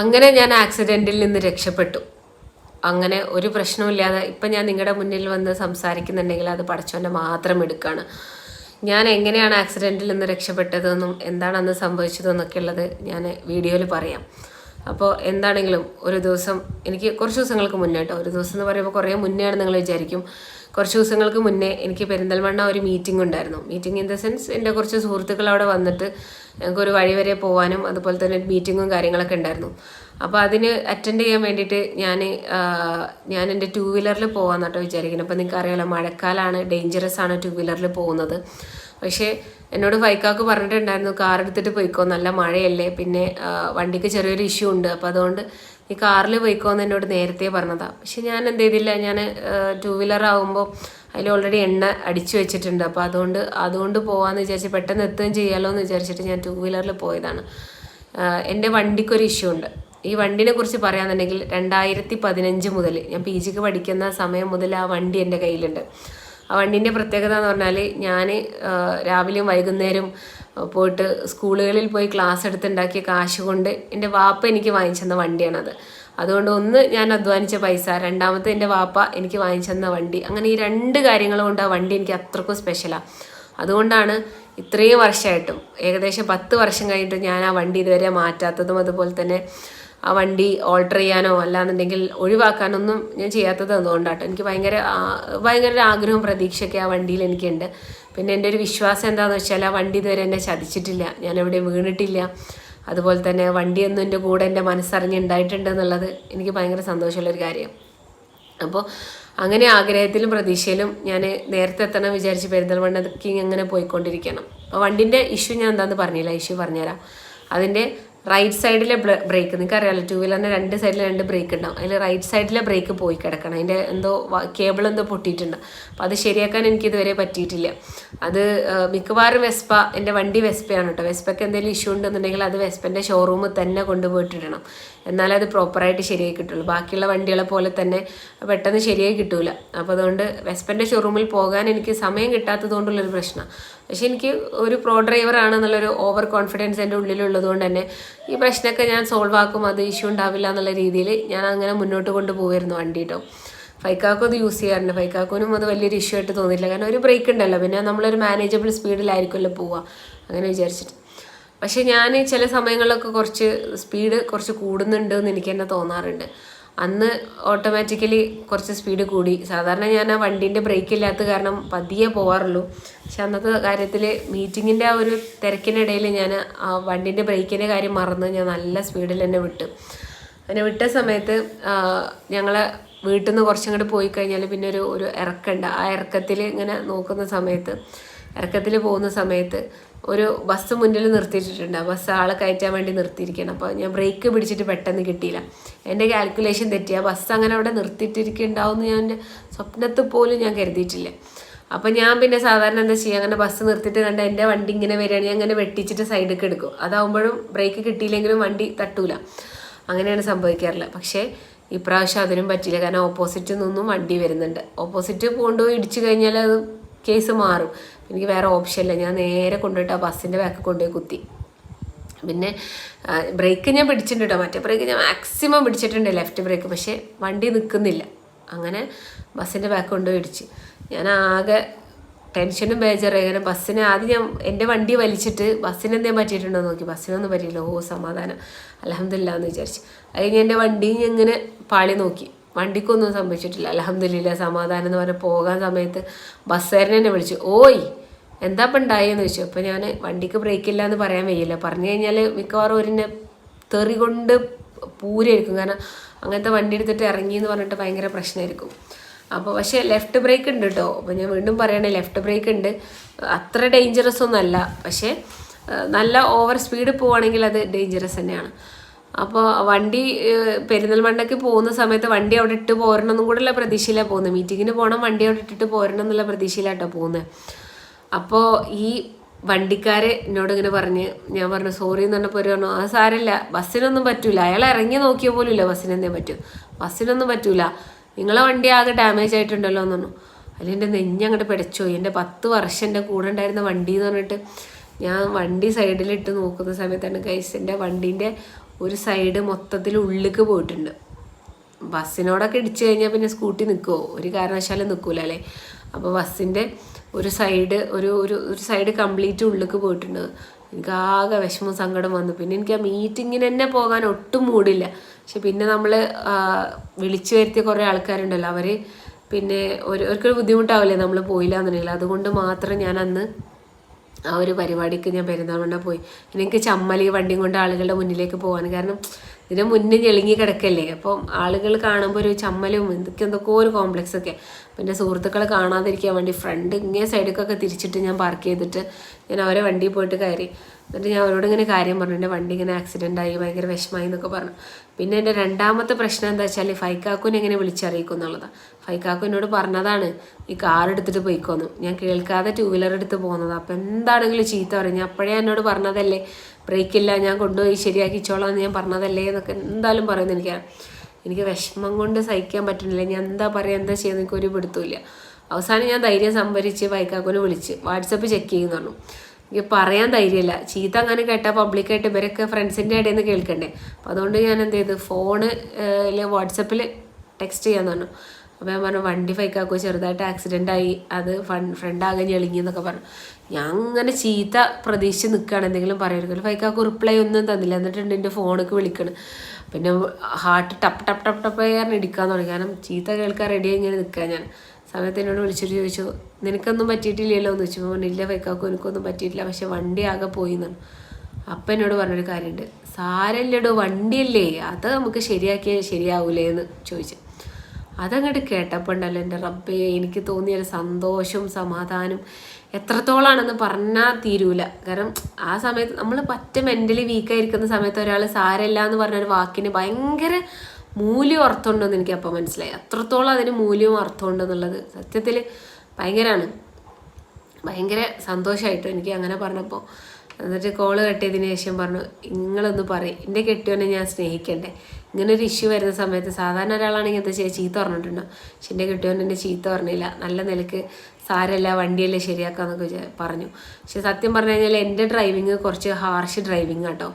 അങ്ങനെ ഞാൻ ആക്സിഡന്റിൽ നിന്ന് രക്ഷപ്പെട്ടു. അങ്ങനെ ഒരു പ്രശ്നമില്ലാതെ ഇപ്പം ഞാൻ നിങ്ങളുടെ മുന്നിൽ വന്ന് സംസാരിക്കുന്നുണ്ടെങ്കിൽ അത് പഠിച്ചവന്റെ മാത്രം എടുക്കുകയാണ് ഞാൻ എങ്ങനെയാണ് ആക്സിഡന്റിൽ നിന്ന് രക്ഷപ്പെട്ടതെന്നും എന്താണ് അന്ന് സംഭവിച്ചതെന്നൊക്കെ ഉള്ളത് ഞാൻ വീഡിയോയിൽ പറയാം. അപ്പോൾ എന്താണെങ്കിലും ഒരു ദിവസം എനിക്ക് കുറച്ച് ദിവസങ്ങൾക്ക് മുന്നേ കേട്ടോ ഒരു ദിവസം എന്ന് പറയുമ്പോൾ കുറേ മുന്നെയാണ് നിങ്ങൾ വിചാരിക്കും. കുറച്ച് ദിവസങ്ങൾക്ക് മുന്നേ എനിക്ക് പെരിന്തൽമണ്ണ ഒരു മീറ്റിംഗ് ഉണ്ടായിരുന്നു. മീറ്റിംഗ് ഇൻ ദ സെൻസ് എന്റെ കുറച്ച് സുഹൃത്തുക്കൾ അവിടെ വന്നിട്ട് ഞങ്ങൾക്കൊരു വഴി വരെ പോകാനും അതുപോലെ തന്നെ മീറ്റിങ്ങും കാര്യങ്ങളൊക്കെ ഉണ്ടായിരുന്നു. അപ്പോൾ അതിന് അറ്റൻഡ് ചെയ്യാൻ വേണ്ടിയിട്ട് ഞാൻ ഞാൻ എന്റെ ടൂ വീലറിൽ പോകാമെന്നാട്ടോ വിചാരിക്കുന്നത് അപ്പോൾ നിങ്ങൾക്ക് അറിയാമല്ലോ മഴക്കാലമാണ് ഡേഞ്ചറസ് ആണ് ടൂ വീലറിൽ പോകുന്നത്. പക്ഷേ എന്നോട് ബൈക്കാക്ക് പറഞ്ഞിട്ടുണ്ടായിരുന്നു കാർ എടുത്തിട്ട് പോയിക്കോ നല്ല മഴയല്ലേ പിന്നെ വണ്ടിക്ക് ചെറിയൊരു ഇഷ്യൂ ഉണ്ട്. അപ്പോൾ അതുകൊണ്ട് നീ കാറിൽ പോയിക്കോ എന്ന് എന്നോട് നേരത്തെ പറഞ്ഞതാണ് പക്ഷെ ഞാൻ എന്ത് ചെയ്തില്ല ഞാൻ ടു വീലർ ആകുമ്പോൾ അതിൽ ഓൾറെഡി എണ്ണ അടിച്ചു വെച്ചിട്ടുണ്ട്. അപ്പോൾ അതുകൊണ്ട് അതുകൊണ്ട് പോകാമെന്ന് വിചാരിച്ച് പെട്ടെന്ന് എത്തുകയും ചെയ്യാമല്ലോ എന്ന് വിചാരിച്ചിട്ട് ഞാൻ ടു വീലറിൽ പോയതാണ് എന്റെ വണ്ടിക്കൊരു ഇഷ്യൂ ഉണ്ട്. ഈ വണ്ടിനെ കുറിച്ച് പറയാന്നുണ്ടെങ്കിൽ രണ്ടായിരത്തി പതിനഞ്ച് മുതൽ ഞാൻ പി ജിക്ക് പഠിക്കുന്ന സമയം മുതൽ ആ വണ്ടി എന്റെ കയ്യിലുണ്ട്. ആ വണ്ടീന്റെ പ്രത്യേകത എന്ന് പറഞ്ഞാൽ ഞാൻ രാവിലെയും വൈകുന്നേരം പോയിട്ട് സ്കൂളുകളിൽ പോയി ക്ലാസ് എടുത്തുണ്ടാക്കിയ കാശ് കൊണ്ട് എന്റെ വാപ്പ എനിക്ക് വാങ്ങിച്ചെന്ന വണ്ടിയാണത്. അതുകൊണ്ട് ഒന്ന് ഞാൻ അധ്വാനിച്ച പൈസ രണ്ടാമത്തെ എന്റെ വാപ്പ എനിക്ക് വാങ്ങിച്ചെന്ന വണ്ടി. അങ്ങനെ ഈ രണ്ട് കാര്യങ്ങൾ കൊണ്ട് ആ വണ്ടി എനിക്ക് അത്രക്കും സ്പെഷ്യലാണ് അതുകൊണ്ടാണ് ഇത്രയും വർഷമായിട്ടും ഏകദേശം പത്ത് വർഷം കഴിഞ്ഞിട്ട് ഞാൻ ആ വണ്ടി ഇതുവരെ മാറ്റാത്തതും അതുപോലെ തന്നെ ആ വണ്ടി ഓൾട്ടർ ചെയ്യാനോ അല്ലാന്നുണ്ടെങ്കിൽ ഒഴിവാക്കാനൊന്നും ഞാൻ ചെയ്യാത്തത് അതുകൊണ്ടാട്ടോ. എനിക്ക് ഭയങ്കര ഭയങ്കര ഒരു ആഗ്രഹവും പ്രതീക്ഷയൊക്കെ ആ വണ്ടിയിൽ എനിക്കുണ്ട്. പിന്നെ എന്റെ ഒരു വിശ്വാസം എന്താണെന്ന് വെച്ചാൽ ആ വണ്ടി ഇതുവരെ എന്നെ ചതിച്ചിട്ടില്ല. ഞാൻ എവിടെ വീണിട്ടില്ല. അതുപോലെ തന്നെ വണ്ടിയൊന്നും എന്റെ കൂടെ എന്റെ മനസ്സറിഞ്ഞ് ഉണ്ടായിട്ടുണ്ട് എന്നുള്ളത് എനിക്ക് ഭയങ്കര സന്തോഷമുള്ളൊരു കാര്യം. അപ്പോൾ അങ്ങനെ ആഗ്രഹത്തിലും പ്രതീക്ഷയിലും ഞാൻ നേരത്തെ എത്തണം വിചാരിച്ച് പെരിന്തൽമണ്ണക്ക് ഇങ്ങനെ പോയിക്കൊണ്ടിരിക്കണം. അപ്പോൾ വണ്ടിന്റെ ഇഷ്യൂ ഞാൻ എന്താണെന്ന് പറഞ്ഞില്ല ഇഷ്യൂ പറഞ്ഞുതരാം. അതിന്റെ റൈറ്റ് സൈഡിലെ ബ്രേക്ക് നിങ്ങൾക്ക് അറിയാമല്ലോ ടൂ വീലറിന്റെ രണ്ട് സൈഡിൽ രണ്ട് ബ്രേക്ക് ഉണ്ടാവും. അതിൽ റൈറ്റ് സൈഡിലെ ബ്രേക്ക് പോയി കിടക്കണം. അതിന്റെ എന്തോ കേബിൾ എന്തോ പൊട്ടിയിട്ടുണ്ട്. അപ്പോൾ അത് ശരിയാക്കാൻ എനിക്ക് ഇതുവരെ പറ്റിയിട്ടില്ല. അത് മിക്കവാറും വെസ്പ എന്റെ വണ്ടി വെസ്പയാണ് കേട്ടോ. വെസ്പയ്ക്ക് എന്തെങ്കിലും ഇഷ്യൂ ഉണ്ടെന്നുണ്ടെങ്കിൽ അത് വെസ്പന്റെ ഷോറൂമിൽ തന്നെ കൊണ്ടുപോയിട്ടിടണം. എന്നാലേ അത് പ്രോപ്പറായിട്ട് ശരിയായി കിട്ടുള്ളൂ. ബാക്കിയുള്ള വണ്ടികളെ പോലെ തന്നെ പെട്ടെന്ന് ശരിയായി കിട്ടൂല. അപ്പോൾ അതുകൊണ്ട് വെസ്പന്റെ ഷോറൂമിൽ പോകാൻ എനിക്ക് സമയം കിട്ടാത്തത് കൊണ്ടുള്ളൊരു പ്രശ്നം. പക്ഷേ എനിക്ക് ഒരു പ്രോ ഡ്രൈവർ ആണെന്നുള്ളൊരു ഓവർ കോൺഫിഡൻസ് എന്റെ ഉള്ളിലുള്ളത് കൊണ്ട് തന്നെ ഈ പ്രശ്നമൊക്കെ ഞാൻ സോൾവ് ആക്കും അത് ഇഷ്യൂ ഉണ്ടാവില്ല എന്നുള്ള രീതിയിൽ ഞാൻ അങ്ങനെ മുന്നോട്ട് കൊണ്ടുപോകായിരുന്നു വണ്ടി കേട്ടോ ഫൈക്കാക്കും അത് യൂസ് ചെയ്യാറുണ്ട് ഫൈക്കാക്കോനും അത് വലിയൊരു ഇഷ്യൂ ആയിട്ട് തോന്നിയില്ല കാരണം ഒരു ബ്രേക്ക് ഉണ്ടല്ലോ. പിന്നെ നമ്മളൊരു മാനേജബിൾ സ്പീഡിലായിരിക്കുമല്ലോ പോവുക അങ്ങനെ വിചാരിച്ചിട്ട്. പക്ഷേ ഞാൻ ചില സമയങ്ങളിലൊക്കെ കുറച്ച് സ്പീഡ് കുറച്ച് കൂടുന്നുണ്ട് എന്ന് എനിക്ക് തന്നെ തോന്നാറുണ്ട്. അന്ന് ഓട്ടോമാറ്റിക്കലി കുറച്ച് സ്പീഡ് കൂടി. സാധാരണ ഞാൻ ആ വണ്ടീന്റെ ബ്രേക്ക് ഇല്ലാത്ത കാരണം പതിയെ പോകാറുള്ളൂ പക്ഷെ അന്നത്തെ കാര്യത്തിൽ മീറ്റിങ്ങിന്റെ ആ ഒരു തിരക്കിനിടയിൽ ഞാൻ ആ വണ്ടീന്റെ ബ്രേക്കിന്റെ കാര്യം മറന്ന് ഞാൻ നല്ല സ്പീഡിൽ തന്നെ വിട്ടു. അങ്ങനെ വിട്ട സമയത്ത് ഞങ്ങളെ വീട്ടിൽ നിന്ന് കുറച്ചും കൂടെ പോയി കഴിഞ്ഞാൽ പിന്നെ ഒരു ഒരു ഇറക്കമുണ്ട് ആ ഇറക്കത്തിൽ ഇങ്ങനെ നോക്കുന്ന സമയത്ത് ഇറക്കത്തിൽ പോകുന്ന സമയത്ത് ഒരു ബസ് മുന്നിൽ നിർത്തിയിട്ടിട്ടുണ്ട്. ആ ബസ് ആളെ കയറ്റാൻ വേണ്ടി നിർത്തിയിരിക്കണം അപ്പോൾ ഞാൻ ബ്രേക്ക് പിടിച്ചിട്ട് പെട്ടെന്ന് കിട്ടിയില്ല. എന്റെ കാൽക്കുലേഷൻ തെറ്റി. ആ ബസ് അങ്ങനെ അവിടെ നിർത്തിയിട്ടിരിക്കുന്നുണ്ടാവും എന്ന് ഞാൻ സ്വപ്നത്തിൽ പോലും ഞാൻ കരുതിയിട്ടില്ല. അപ്പം ഞാൻ പിന്നെ സാധാരണ എന്താ ചെയ്യുക? അങ്ങനെ ബസ് നിർത്തിയിട്ട് കണ്ട എന്റെ വണ്ടി ഇങ്ങനെ വരികയാണ് ഞാൻ അങ്ങനെ വെട്ടിച്ചിട്ട് സൈഡിലേക്ക് എടുക്കും. അതാവുമ്പോഴും ബ്രേക്ക് കിട്ടിയില്ലെങ്കിലും വണ്ടി തട്ടൂല. അങ്ങനെയാണ് സംഭവിക്കാറില്ല പക്ഷേ ഇപ്രാവശ്യം അതിനും പറ്റില്ല കാരണം ഓപ്പോസിറ്റ് നിന്നും വണ്ടി വരുന്നുണ്ട്. ഓപ്പോസിറ്റ് കൊണ്ടുപോയി ഇടിച്ചു കഴിഞ്ഞാൽ അത് കേസ് മാറും. എനിക്ക് വേറെ ഓപ്ഷൻ ഇല്ല. ഞാൻ നേരെ കൊണ്ടുപോയിട്ട് ആ ബസ്സിന്റെ ബാക്ക് കൊണ്ടുപോയി കുത്തി. പിന്നെ ബ്രേക്ക് ഞാൻ പിടിച്ചിട്ടുണ്ട് കേട്ടോ മറ്റേ ബ്രേക്ക് ഞാൻ മാക്സിമം പിടിച്ചിട്ടുണ്ട് ലെഫ്റ്റ് ബ്രേക്ക് പക്ഷേ വണ്ടി നിൽക്കുന്നില്ല അങ്ങനെ ബസ്സിന്റെ ബാക്ക് കൊണ്ടുപോയി ഇടിച്ച്. ഞാൻ ആകെ ടെൻഷനും ബേജറായി. കാരണം ബസ്സിന് ആദ്യം ഞാൻ എന്റെ വണ്ടി വലിച്ചിട്ട് ബസ്സിന് എന്തെങ്കിലും പറ്റിയിട്ടുണ്ടോ നോക്കി. ബസ്സിനൊന്നും പറ്റിയില്ല. ഓ സമാധാനം. അലഹമില്ല എന്ന് വിചാരിച്ചു. അത് കഴിഞ്ഞ് എന്റെ വണ്ടി ഇങ്ങനെ പാളി നോക്കി. വണ്ടിക്കൊന്നും സംഭവിച്ചിട്ടില്ല. അലഹമില്ല സമാധാനം എന്ന് പറഞ്ഞ് പോകാൻ സമയത്ത് ബസ്സുകാരനെ വിളിച്ചു. ഓയ് എന്താ ഇപ്പം ഉണ്ടായെന്ന് ചോദിച്ചു. അപ്പോൾ ഞാൻ വണ്ടിക്ക് ബ്രേക്ക് ഇല്ല എന്ന് പറയാൻ വയ്യല്ല. പറഞ്ഞു കഴിഞ്ഞാൽ മിക്കവാറും ഒരിനെ തെറി കൊണ്ട് പൂരായിരിക്കും കാരണം അങ്ങനത്തെ വണ്ടി എടുത്തിട്ട് ഇറങ്ങി എന്ന് പറഞ്ഞിട്ട് ഭയങ്കര പ്രശ്നമായിരിക്കും അപ്പോൾ പക്ഷേ ലെഫ്റ്റ് ബ്രേക്ക് ഉണ്ട് കേട്ടോ അപ്പോൾ ഞാൻ വീണ്ടും പറയണേ ലെഫ്റ്റ് ബ്രേക്ക് ഉണ്ട്. അത്ര ഡേഞ്ചറസ് ഒന്നും അല്ല. പക്ഷേ നല്ല ഓവർ സ്പീഡ് പോവുകയാണെങ്കിൽ അത് ഡേഞ്ചറസ് തന്നെയാണ്. അപ്പോൾ വണ്ടി പെരിന്തൽമണ്ണയ്ക്ക് പോകുന്ന സമയത്ത് വണ്ടി അവിടെ ഇട്ട് പോരണം എന്നും കൂടെയുള്ള പ്രതീക്ഷയിലാണ് പോകുന്നത് മീറ്റിങ്ങിന് പോകണം വണ്ടി അവിടെ ഇട്ടിട്ട് പോരണം എന്നുള്ള പ്രതീക്ഷയിലാട്ടോ പോകുന്നത് അപ്പോൾ ഈ വണ്ടിക്കാരെ എന്നോട് ഇങ്ങനെ പറഞ്ഞ് ഞാൻ പറഞ്ഞു സോറി എന്ന് പറഞ്ഞപ്പോൾ പറഞ്ഞു ആ സാരമില്ല ബസ്സിനൊന്നും പറ്റൂല. അയാൾ ഇറങ്ങി നോക്കിയ പോലും ഇല്ല ബസ്സിനെന്തേ പറ്റൂ പറ്റും. ബസ്സിനൊന്നും പറ്റൂല. നിങ്ങളെ വണ്ടി ആകെ ഡാമേജ് ആയിട്ടുണ്ടല്ലോ എന്ന് പറഞ്ഞു. അതിൽ എന്റെ നെഞ്ഞങ്ങോട്ട് പിടച്ചോയി എന്റെ പത്ത് വർഷം എന്റെ കൂടെ ഉണ്ടായിരുന്ന വണ്ടി എന്ന് പറഞ്ഞിട്ട് ഞാൻ വണ്ടി സൈഡിലിട്ട് നോക്കുന്ന സമയത്താണ് കൈസ് എന്റെ വണ്ടീന്റെ ഒരു സൈഡ് മൊത്തത്തിൽ ഉള്ളിലേക്ക് പോയിട്ടുണ്ട്. ബസ്സിനോടൊക്കെ ഇടിച്ചു കഴിഞ്ഞാൽ പിന്നെ സ്കൂട്ടി നിൽക്കുമോ ഒരു കാരണവശാലും നിൽക്കൂല അല്ലേ? അപ്പോൾ ബസ്സിന്റെ ഒരു സൈഡ് ഒരു ഒരു ഒരു സൈഡ് കംപ്ലീറ്റ് ഉള്ളിലേക്ക് പോയിട്ടുണ്ട്. എനിക്ക് ആകെ വിഷമം സങ്കടം വന്നു. പിന്നെ എനിക്ക് ആ മീറ്റിങ്ങിന് തന്നെ പോകാൻ ഒട്ടും മൂടില്ല. പക്ഷെ പിന്നെ നമ്മൾ വിളിച്ചു വരുത്തിയ കുറേ ആൾക്കാരുണ്ടല്ലോ. അവർ പിന്നെ ഒരു ഒരിക്കലും ബുദ്ധിമുട്ടാവില്ലേ നമ്മൾ പോയില്ല എന്നുണ്ടെങ്കിൽ അതുകൊണ്ട് മാത്രം ഞാൻ അന്ന് ആ ഒരു പരിപാടിക്ക് ഞാൻ പെരുന്നാൾമണ്ണ പോയി. എനിക്ക് ചമ്മലി വണ്ടിയും കൊണ്ട് ആളുകളുടെ മുന്നിലേക്ക് പോകാൻ. കാരണം ഇതിന് മുന്നിൽ ഞെളിങ്ങി കിടക്കല്ലേ. അപ്പം ആളുകൾ കാണുമ്പോൾ ഒരു ചമ്മലും എന്തൊക്കെ എന്തൊക്കെയോ ഒരു കോംപ്ലക്സ് ഒക്കെ. പിന്നെ സുഹൃത്തുക്കളെ കാണാതിരിക്കാൻ വേണ്ടി ഫ്രണ്ട് ഇങ്ങനെ സൈഡിലേക്കൊക്കെ തിരിച്ചിട്ട് ഞാൻ പാർക്ക് ചെയ്തിട്ട് ഞാൻ അവരെ വണ്ടി പോയിട്ട് കയറി. എന്നിട്ട് ഞാൻ അവരോട് ഇങ്ങനെ കാര്യം പറഞ്ഞു. എന്റെ വണ്ടി ഇങ്ങനെ ആക്സിഡന്റ് ആയി ഭയങ്കര വിഷമായി എന്നൊക്കെ പറഞ്ഞു. പിന്നെ എന്റെ രണ്ടാമത്തെ പ്രശ്നം എന്താ വെച്ചാൽ ഫൈക്കാക്കുനെ എങ്ങനെ വിളിച്ചറിയിക്കും എന്നുള്ളതാണ് ഫൈക്കാക്കു എന്നോട് പറഞ്ഞതാണ് ഈ കാർ എടുത്തിട്ട് പോയിക്കോന്നു. ഞാൻ കേൾക്കാതെ ടൂ വീലർ എടുത്ത് പോകുന്നത് അപ്പം എന്താണെങ്കിലും ചീത്ത പറയും. ഞാൻ അപ്പോഴേ എന്നോട് പറഞ്ഞതല്ലേ ബ്രേക്കില്ല ഞാൻ കൊണ്ടുപോയി ശരിയാക്കിച്ചോളാം എന്ന് ഞാൻ പറഞ്ഞതല്ലേ എന്നൊക്കെ എന്തായാലും പറയുന്നത് എനിക്കറിയാം എനിക്ക് വിഷമം കൊണ്ട് സഹിക്കാൻ പറ്റുന്നില്ല. ഞാൻ എന്താ പറയുക എന്താ ചെയ്യുക എനിക്ക് ഒരു പിടുത്തമില്ല അവസാനം ഞാൻ ധൈര്യം സംഭരിച്ച് വൈക്കാക്കുനെ വിളിച്ച് വാട്സപ്പ് ചെക്ക് ചെയ്യുന്നു പറഞ്ഞു. എനിക്ക് പറയാൻ ധൈര്യമില്ല. ചീത്ത അങ്ങനെ കേട്ടാൽ പബ്ലിക്കായിട്ട് ഇവരൊക്കെ ഫ്രണ്ട്സിന്റെ ഇടയിൽ നിന്ന് കേൾക്കണ്ടേ. അപ്പം അതുകൊണ്ട് ഞാൻ എന്ത് ചെയ്തു? ഫോണ് വാട്സപ്പിൽ ടെക്സ്റ്റ് ചെയ്യാൻ പറഞ്ഞു. അപ്പോൾ ഞാൻ പറഞ്ഞു വണ്ടി ഫൈക്കാക്കോ ചെറുതായിട്ട് ആക്സിഡന്റ് ആയി. അത് ഫൺ ഫ്രണ്ട് ആകെ ഞെളിങ്ങി എന്നൊക്കെ പറഞ്ഞു. ഞാൻ അങ്ങനെ ചീത്ത പ്രതീക്ഷിച്ച് നിൽക്കുകയാണ് എന്തെങ്കിലും പറയുമായിരിക്കും ഫൈക്കാക്കോ റിപ്ലൈ ഒന്നും തന്നില്ല. എന്നിട്ടുണ്ട് എന്റെ ഫോണിലേക്ക് വിളിക്കണം. പിന്നെ ഹാർട്ട് ടപ്പ് ടപ്പ് ടപ്പ് ടപ്പ് കാരണം ഇടിക്കാൻ തുടങ്ങി. കാരണം ചീത്ത കേൾക്കാൻ റെഡി ഇങ്ങനെ നിൽക്കുക ഞാൻ. സമയത്ത് എന്നോട് വിളിച്ചിട്ട് ചോദിച്ചു നിനക്കൊന്നും പറ്റിയിട്ടില്ലല്ലോ? എന്ന് ചോദിച്ചു. ഇല്ല ഫൈക്കാക്കോ എനിക്കൊന്നും പറ്റിയിട്ടില്ല. പക്ഷെ വണ്ടി ആകെ പോയി എന്നാണ്. അപ്പം എന്നോട് പറഞ്ഞൊരു കാര്യമുണ്ട്. സാരല്ലടോ വണ്ടിയല്ലേ? അത് നമുക്ക് ശരിയാക്കിയാൽ ശരിയാവൂലേ എന്ന് ചോദിച്ചു. അതങ്ങോട്ട് കേട്ടപ്പോൾ ഉണ്ടല്ലോ എന്റെ റബ്ബേ എനിക്ക് തോന്നിയൊരു സന്തോഷവും സമാധാനം എത്രത്തോളാണെന്ന് പറഞ്ഞാൽ തീരൂല. കാരണം ആ സമയത്ത് നമ്മൾ പറ്റ മെന്റലി വീക്കായിരിക്കുന്ന സമയത്ത് ഒരാൾ സാരമില്ല എന്ന് പറഞ്ഞൊരു വാക്കിന് ഭയങ്കര മൂല്യം അർത്ഥമുണ്ടെന്ന് എനിക്ക് അപ്പോൾ മനസ്സിലായി. അത്രത്തോളം അതിന് മൂല്യവും അർത്ഥമുണ്ടെന്നുള്ളത് സത്യത്തിൽ ഭയങ്കരമാണ് ഭയങ്കര സന്തോഷമായിട്ടോ എനിക്ക് അങ്ങനെ പറഞ്ഞപ്പോൾ എന്നിട്ട് കോൾ കട്ടിയതിന് ശേഷം പറഞ്ഞു നിങ്ങളൊന്ന് പറയും. എന്റെ കെട്ടിയോനെ ഞാൻ സ്നേഹിക്കണ്ടേ. ഇങ്ങനെ ഒരു ഇഷ്യൂ വരുന്ന സമയത്ത് സാധാരണ ഒരാളാണെങ്കിൽ എന്താ ചെയ്യുക ചീത്ത പറഞ്ഞിട്ടുണ്ടോ? പക്ഷെ എന്റെ കെട്ടിയോൻ എന്നെ ചീത്ത പറഞ്ഞില്ല. നല്ല നിലയ്ക്ക് സാരല്ല വണ്ടിയല്ലേ ശരിയാക്കാമെന്നൊക്കെ വിചാ- പറഞ്ഞു. പക്ഷെ സത്യം പറഞ്ഞു കഴിഞ്ഞാൽ എന്റെ ഡ്രൈവിങ് കുറച്ച് ഹാർഷ് ഡ്രൈവിങ് കേട്ടോ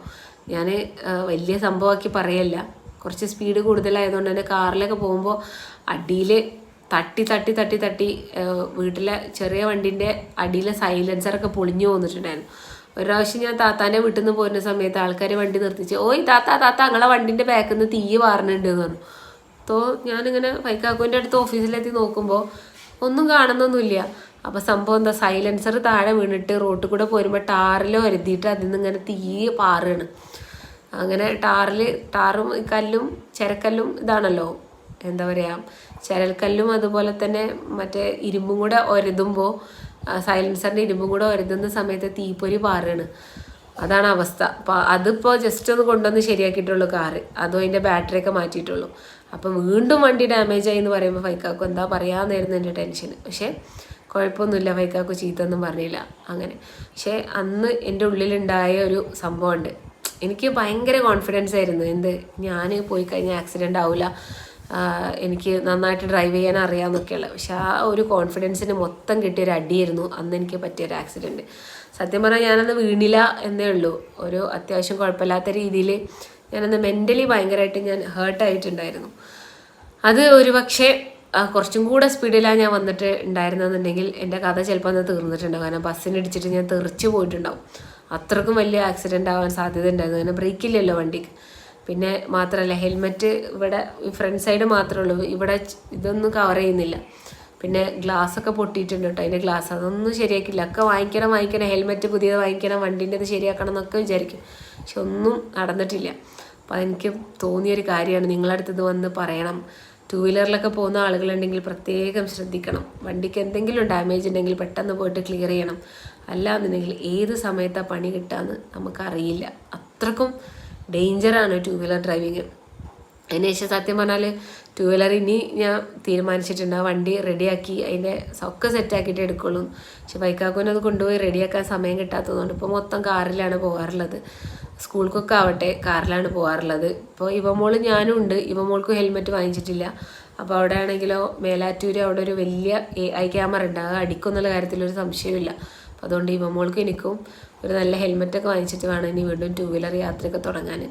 ഞാൻ വലിയ സംഭവമാക്കി പറയല്ല. കുറച്ച് സ്പീഡ് കൂടുതലായതുകൊണ്ട് തന്നെ കാറിലൊക്കെ പോകുമ്പോൾ അടിയിൽ തട്ടി തട്ടി തട്ടി തട്ടി വീട്ടിലെ ചെറിയ വണ്ടീന്റെ അടിയിലെ സൈലൻസറൊക്കെ പൊളിഞ്ഞു പോന്നിട്ടുണ്ടായിരുന്നു. ഒരു പ്രാവശ്യം ഞാൻ താത്താന്റെ വീട്ടിൽ നിന്ന് പോരുന്ന സമയത്ത് ആൾക്കാർ വണ്ടി നിർത്തിച്ച് ഓയ് താത്ത താത്ത അങ്ങളെ വണ്ടിന്റെ ബാക്കിൽ നിന്ന് തീ വാറുന്നുണ്ട് എന്ന് പറഞ്ഞു. അപ്പോൾ ഞാനിങ്ങനെ വൈക്കാക്കൂന്റെ അടുത്ത് ഓഫീസിലെത്തി നോക്കുമ്പോൾ ഒന്നും കാണുന്നൊന്നുമില്ല. അപ്പോൾ സംഭവം എന്താ സൈലൻസർ താഴെ വീണിട്ട് റോട്ടിൽ കൂടെ പോരുമ്പോൾ ടാറിൽ വരുത്തിയിട്ട് അതിൽ നിന്ന് ഇങ്ങനെ തീ പാറുകയാണ് അങ്ങനെ ടാറിൽ ടാറും കല്ലും ചരക്കല്ലും ഇതാണല്ലോ എന്താ പറയുക ചരൽക്കല്ലും അതുപോലെ തന്നെ മറ്റേ ഇരുമ്പും കൂടെ ഒരതുമ്പോൾ സൈലൻസറിന്റെ ഇരുമ്പും കൂടെ വരുന്ന സമയത്ത് തീപ്പൊരി പാറുകയാണ് അതാണ് അവസ്ഥ. അപ്പോൾ അതിപ്പോൾ ജസ്റ്റ് ഒന്ന് കൊണ്ടുവന്ന് ശരിയാക്കിയിട്ടുള്ളൂ കാറ് അതും അതിന്റെ ബാറ്ററിയൊക്കെ മാറ്റിയിട്ടുള്ളൂ. അപ്പോൾ വീണ്ടും വണ്ടി ഡാമേജ് ആയി എന്ന് പറയുമ്പോൾ ഫൈക്കാക്കും എന്താ പറയാമെന്നായിരുന്നു എന്റെ ടെൻഷൻ പക്ഷേ കുഴപ്പമൊന്നുമില്ല. ഫൈക്കാക്കു ചീത്തൊന്നും പറഞ്ഞില്ല. അങ്ങനെ. പക്ഷേ അന്ന് എന്റെ ഉള്ളിലുണ്ടായ ഒരു സംഭവമുണ്ട്. എനിക്ക് ഭയങ്കര കോൺഫിഡൻസ് ആയിരുന്നു. എന്ത്? ഞാൻ പോയി കഴിഞ്ഞാൽ ആക്സിഡന്റ് ആവില്ല എനിക്ക് നന്നായിട്ട് ഡ്രൈവ് ചെയ്യാൻ അറിയാമെന്നൊക്കെയുള്ള. പക്ഷെ ആ ഒരു കോൺഫിഡൻസിന് മൊത്തം കിട്ടിയൊരു അടിയായിരുന്നു അന്ന് എനിക്ക് പറ്റിയൊരു ആക്സിഡന്റ് സത്യം പറഞ്ഞാൽ ഞാനന്ന് വീണില്ല എന്നേ ഉള്ളൂ. ഒരു അത്യാവശ്യം കുഴപ്പമില്ലാത്ത രീതിയിൽ ഞാനന്ന് മെന്റലി ഭയങ്കരമായിട്ട് ഞാൻ ഹേർട്ടായിട്ടുണ്ടായിരുന്നു അത് ഒരു പക്ഷേ കുറച്ചും കൂടെ സ്പീഡിലാണ് ഞാൻ വന്നിട്ട് ഉണ്ടായിരുന്നെന്നുണ്ടെങ്കിൽ എന്റെ കഥ ചിലപ്പോൾ അന്ന് തീർന്നിട്ടുണ്ടാവും. കാരണം ബസ്സിനിടിച്ചിട്ട് ഞാൻ തെറിച്ച് പോയിട്ടുണ്ടാവും. അത്രക്കും വലിയ ആക്സിഡന്റ് ആവാൻ സാധ്യത ഉണ്ടായിരുന്നു. കാരണം ബ്രേക്കില്ലല്ലോ വണ്ടിക്ക്. പിന്നെ മാത്രമല്ല ഹെൽമെറ്റ് ഇവിടെ ഫ്രണ്ട് സൈഡ് മാത്രമേ ഉള്ളൂ ഇവിടെ ഇതൊന്നും കവർ ചെയ്യുന്നില്ല. പിന്നെ ഗ്ലാസ് ഒക്കെ പൊട്ടിയിട്ടുണ്ട് കേട്ടോ അതിന്റെ ഗ്ലാസ് അതൊന്നും ശരിയാക്കില്ല ഒക്കെ വാങ്ങിക്കണം വാങ്ങിക്കണം. ഹെൽമെറ്റ് പുതിയത് വാങ്ങിക്കണം വണ്ടീന്റെ ഇത് ശരിയാക്കണം എന്നൊക്കെ വിചാരിക്കും. പക്ഷെ ഒന്നും നടന്നിട്ടില്ല. അപ്പോൾ അതെനിക്ക് തോന്നിയൊരു കാര്യമാണ്. നിങ്ങളടുത്ത് ഇത് വന്ന് പറയണം. ടൂ വീലറിലൊക്കെ പോകുന്ന ആളുകളുണ്ടെങ്കിൽ പ്രത്യേകം ശ്രദ്ധിക്കണം. വണ്ടിക്ക് എന്തെങ്കിലും ഡാമേജ് ഉണ്ടെങ്കിൽ പെട്ടെന്ന് പോയിട്ട് ക്ലിയർ ചെയ്യണം. അല്ലാന്നുണ്ടെങ്കിൽ ഏത് സമയത്താണ് പണി കിട്ടാന്ന് നമുക്കറിയില്ല. അത്രക്കും ഡേഞ്ചറാണ് ടു വീലർ ഡ്രൈവിങ് അതിന് ശേഷം സത്യം പറഞ്ഞാൽ ടു വീലർ ഇനി ഞാൻ തീരുമാനിച്ചിട്ടുണ്ട്. ആ വണ്ടി റെഡിയാക്കി അതിന്റെ ഒക്കെ സെറ്റാക്കിയിട്ട് എടുക്കുള്ളൂ. പക്ഷെ ബൈക്കാക്കുവിനെ അത് കൊണ്ടുപോയി റെഡിയാക്കാൻ സമയം കിട്ടാത്തതുകൊണ്ട് ഇപ്പോൾ മൊത്തം കാറിലാണ് പോകാറുള്ളത്. സ്കൂൾക്കൊക്കെ ആവട്ടെ കാറിലാണ് പോകാറുള്ളത്. ഇപ്പോൾ ഇവമോൾ ഞാനും ഉണ്ട്. ഇവമോൾക്ക് ഹെൽമെറ്റ് വാങ്ങിച്ചിട്ടില്ല. അപ്പോൾ അവിടെ ആണെങ്കിലോ മേലാറ്റൂർ അവിടെ ഒരു വലിയ എ ഐ ക്യാമറ ഉണ്ട്. അത് അടിക്കുന്നുള്ള കാര്യത്തിൽ ഒരു സംശയമില്ല അപ്പോൾ ഈ മോൾക്ക് എനിക്കും ഒരു നല്ല ഹെൽമെറ്റൊക്കെ വാങ്ങിച്ചിട്ട് വേണം ഇനി വീണ്ടും ടൂ വീലർ യാത്രയൊക്കെ തുടങ്ങാൻ.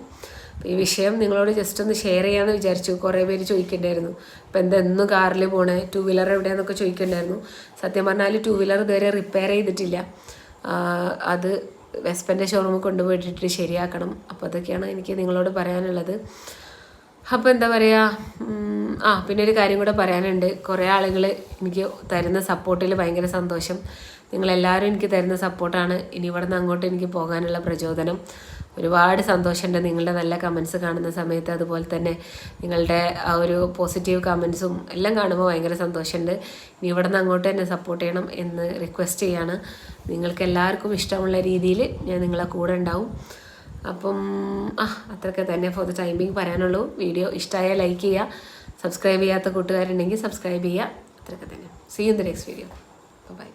അപ്പോൾ ഈ വിഷയം നിങ്ങളോട് ജസ്റ്റ് ഒന്ന് ഷെയർ ചെയ്യാമെന്ന് വിചാരിച്ചു. കുറേ പേര് ചോദിക്കണ്ടായിരുന്നു. ഇപ്പം എന്തെന്നും കാറിൽ പോണേ? ടു വീലർ എവിടെയാണെന്നൊക്കെ ചോദിക്കണ്ടായിരുന്നു. സത്യം പറഞ്ഞാൽ ടു വീലർ ഇതുവരെ റിപ്പയർ ചെയ്തിട്ടില്ല. അത് വെസ്പന്റെ ഷോറൂമിൽ കൊണ്ടുപോയിട്ടിട്ട് ശരിയാക്കണം. അപ്പോൾ അതൊക്കെയാണ് എനിക്ക് നിങ്ങളോട് പറയാനുള്ളത്. അപ്പോൾ എന്താ പറയുക ആ പിന്നെ ഒരു കാര്യം കൂടെ പറയാനുണ്ട്. കുറേ ആളുകൾ എനിക്ക് തരുന്ന സപ്പോർട്ടിൽ ഭയങ്കര സന്തോഷം. നിങ്ങളെല്ലാവരും എനിക്ക് തരുന്ന സപ്പോർട്ടാണ്. ഇനി ഇവിടെ നിന്ന് അങ്ങോട്ട് എനിക്ക് പോകാനുള്ള പ്രചോദനം. ഒരുപാട് സന്തോഷമുണ്ട് നിങ്ങളുടെ നല്ല കമൻസ് കാണുന്ന സമയത്ത്. അതുപോലെ തന്നെ നിങ്ങളുടെ ആ ഒരു പോസിറ്റീവ് കമൻസും എല്ലാം കാണുമ്പോൾ ഭയങ്കര സന്തോഷമുണ്ട്. ഇനി ഇവിടെ നിന്ന് അങ്ങോട്ട് തന്നെ സപ്പോർട്ട് ചെയ്യണം എന്ന് റിക്വസ്റ്റ് ചെയ്യാണ്. നിങ്ങൾക്ക് എല്ലാവർക്കും ഇഷ്ടമുള്ള രീതിയിൽ ഞാൻ നിങ്ങളെ കൂടെ ഉണ്ടാവും. അപ്പം ആ അത്രയൊക്കെ തന്നെ ഫോർ ദ ടൈമിങ് പറയാനുള്ളൂ. വീഡിയോ ഇഷ്ടമായ ലൈക്ക് ചെയ്യുക. സബ്സ്ക്രൈബ് ചെയ്യാത്ത കൂട്ടുകാരുണ്ടെങ്കിൽ സബ്സ്ക്രൈബ് ചെയ്യുക. അത്രയൊക്കെ തന്നെ. See in the next video bye